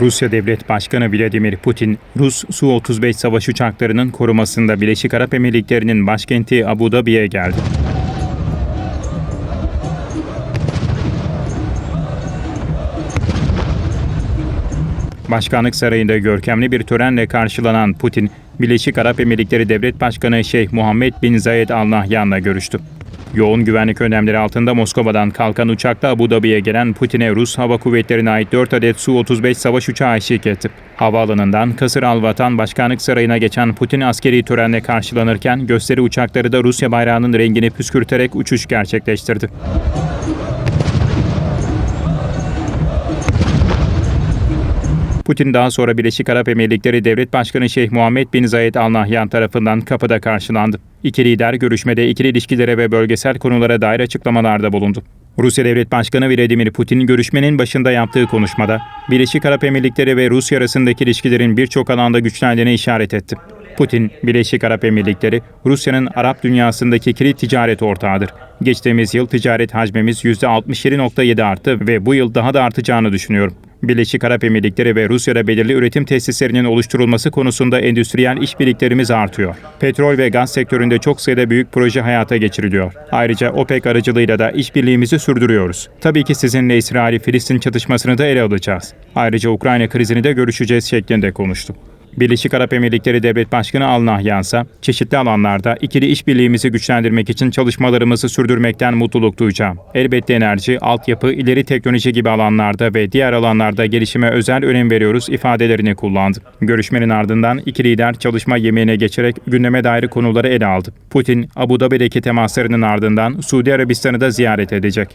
Rusya Devlet Başkanı Vladimir Putin, Rus Su-35 savaş uçaklarının korumasında Birleşik Arap Emirlikleri'nin başkenti Abu Dhabi'ye geldi. Başkanlık Sarayı'nda görkemli bir törenle karşılanan Putin, Birleşik Arap Emirlikleri Devlet Başkanı Şeyh Muhammed Bin Zayed Al Nahyan'la görüştü. Yoğun güvenlik önlemleri altında Moskova'dan kalkan uçakla Abu Dhabi'ye gelen Putin'e Rus Hava Kuvvetleri'ne ait 4 adet Su-35 savaş uçağı eşlik etti. Havaalanından Kasır Alvatan Başkanlık Sarayı'na geçen Putin askeri törenle karşılanırken gösteri uçakları da Rusya bayrağının rengini püskürterek uçuş gerçekleştirdi. Putin daha sonra Birleşik Arap Emirlikleri Devlet Başkanı Şeyh Muhammed Bin Zayed Al Nahyan tarafından kapıda karşılandı. İki lider görüşmede ikili ilişkilere ve bölgesel konulara dair açıklamalarda bulundu. Rusya Devlet Başkanı Vladimir Putin görüşmenin başında yaptığı konuşmada Birleşik Arap Emirlikleri ve Rusya arasındaki ilişkilerin birçok alanda güçlendiğine işaret etti. Putin, Birleşik Arap Emirlikleri, Rusya'nın Arap dünyasındaki kilit ticaret ortağıdır. Geçtiğimiz yıl ticaret hacmimiz %67.7 arttı ve bu yıl daha da artacağını düşünüyorum. Birleşik Arap Emirlikleri ve Rusya'da belirli üretim tesislerinin oluşturulması konusunda endüstriyel işbirliklerimiz artıyor. Petrol ve gaz sektöründe çok sayıda büyük proje hayata geçiriliyor. Ayrıca OPEC aracılığıyla da işbirliğimizi sürdürüyoruz. Tabii ki sizinle İsrail-Filistin çatışmasını da ele alacağız. Ayrıca Ukrayna krizini de görüşeceğiz şeklinde konuştu. Birleşik Arap Emirlikleri Devlet Başkanı Al Nahyan ise çeşitli alanlarda ikili işbirliğimizi güçlendirmek için çalışmalarımızı sürdürmekten mutluluk duyacağım. Elbette enerji, altyapı, ileri teknoloji gibi alanlarda ve diğer alanlarda gelişime özel önem veriyoruz ifadelerini kullandı. Görüşmenin ardından iki lider çalışma yemeğine geçerek gündeme dair konuları ele aldı. Putin, Abu Dhabi'deki temaslarının ardından Suudi Arabistan'ı da ziyaret edecek.